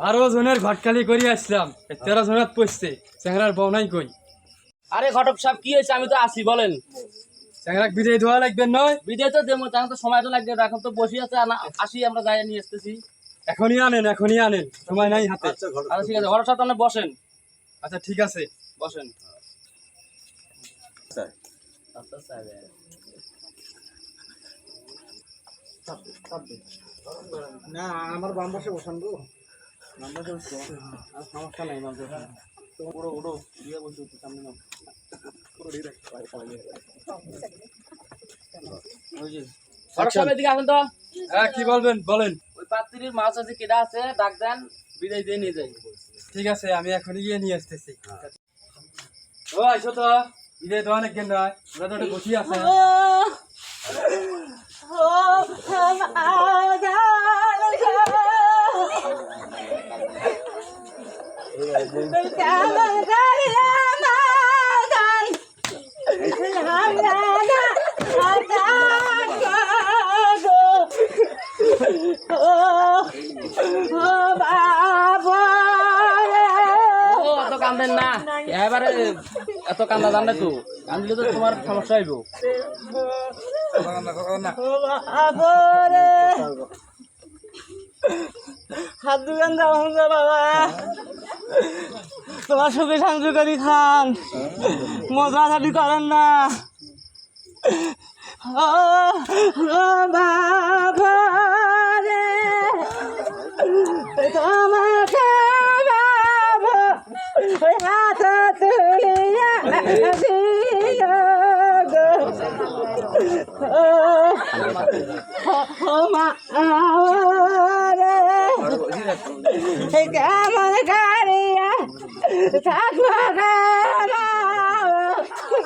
বারো জনের ঘটকালি করে আসলাম তেরো জনের পড়ছে চেংরার বনাই কই। আরে ঘটক সাহেব কি হয়েছে? আমি তো আসি বলেন। চেংরাক বিদায় ধোয়া লাগবে নয় বিদেয় তো দেবো তখন তো সময় তো লাগবে। এখন তো বসে আছে আসি আমরা যাই নিয়ে আসতেছি। এখনই আনেন এখনই আনেন সময় নাই হাতে। আচ্ছা ঠিক আছে ঘটক সাহেব তাহলে বসেন। আচ্ছা ঠিক আছে। বসেন। না আমার বাম পাশে বসান গো সমস্যা নাই দিয়ে বসে সামনে নাও ওই যে, ঘটক সাহেব এদিকে তো হ্যাঁ কি বলবেন বলেন ওই পাত্রীর মাছ আছে আছে ডাক দেন বিদায় দিয়ে নিয়ে যাই ঠিক আছে আমি এখনই গিয়ে নিয়ে আসতেছি ও আইসো তো বিদায় ধোয়া অনেক নয় ওরা তো আছে কান্দেন না এবারে, এত কান্দা জান তো কান্দিলে তো তোমার সমস্যা হইব হাত দোকান যাও বাবা তোমার সুখে করি খান মজা করেন না ও বাবা রে তোমাকে বাবা ওই হাত কেমন কারিয়া থাকব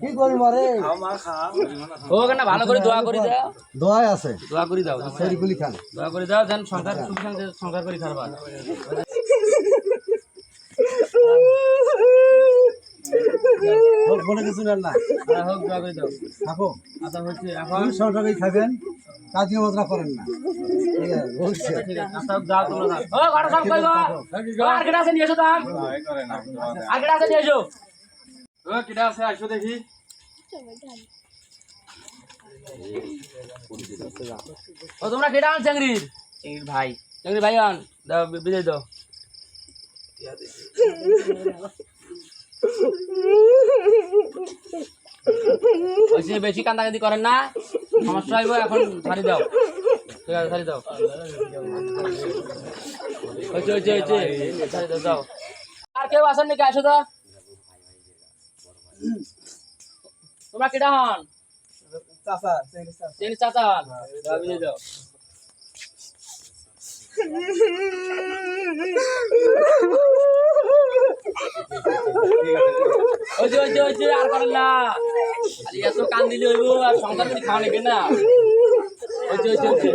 কি করি মরে ও কেন ভালো করে দোয়া করে দাও দোয়া আছে। দোয়া করে দাও সেরিগুলি খান। দোয়া করে দাও যেন সংসার সংসার করে বলে কিছু নেন না। থাকো। আচ্ছা হচ্ছে এখন আপনি সরকারি খাবেন কাজী মজরা করেন না। দেখি। ও তোমরা কেটা আন চেংড়ির ভাই। চেংড়ির ভাই আন। দাও বি- বিদায় দাও। বেশি বেশি কান্দাকান্দি করেন না। সমস্যা হইব, এখন ছাড়ি দাও। ঠিক আছে, ছাড়ি দাও। হয়েছে হয়েছে হয়েছে ছাড়ি দাও দাও আর কেউ আসেন নাকি? আসো তো। তোমরা কেটা হন? চাচা। চাচা হন দাও বিদায় দাও হয়েছে আর করেন না। এত কান দিলে হইব আর সংসার করে খাওয়া নেবে না। হয়েছে হয়েছে হয়েছে।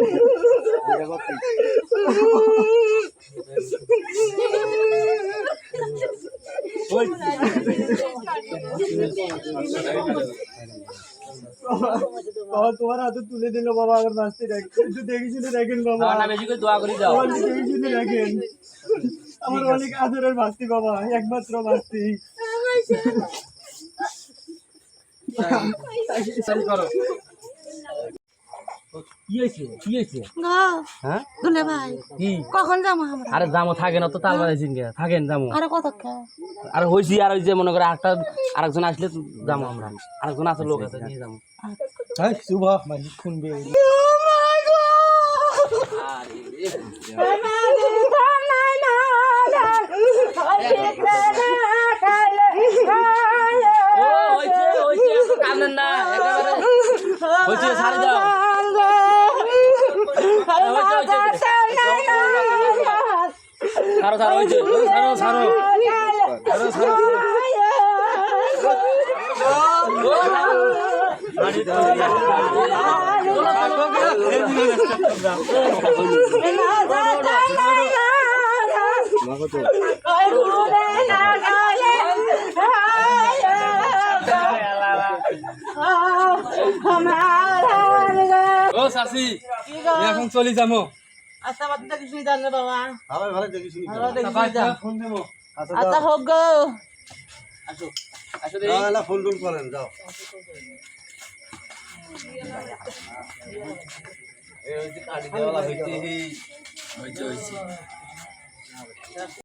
বাবা তোমার হাতে তুলে দিল বাবা আবার নাচতে দেখেন একটু দেখে শুনে দেখেন বাবা। না বেশি করে দোয়া করে দাও। দেখে শুনে দেখেন। আমার অনেক আদরের ভাস্তি বাবা একমাত্র ভাস্তি চালু করো কি হয়েছে কি হয়েছে গো হ্যাঁ দুলে ভাই কি কখন যাব আমরা আরে জামো থাকেন অত তাল বাড়াইছেন কে থাকেন জামো আরে কত আর হয়েছি আর ওই যে মনে করে আরেকটা আরেকজন আসলে তো যাব আমরা। আরেকজন আছে লোক আছে নিয়ে যাব হ্যাঁ শুভ মানে শুনবে ও হয়েছে হয়েছে কান্দেন না হচ্ছে ছাড়ে দাও। হচ্ছে হচ্ছে ছাড়ো ছাড়ো হচ্ছে ছাড়ো ছাড়ো ছাড়ো। চাচি এখন চলি যাব। আচ্ছা বাচ্চা কিছুই জানে বাবা। ভালো ভালো দেখি শুনি ভালো বাই, যা। ফোন দেবো আচ্ছা আচ্ছা হোক গো। আসো। আসো দেখি। না ফোন টোন করেন যাও। হয়েছে হয়েছে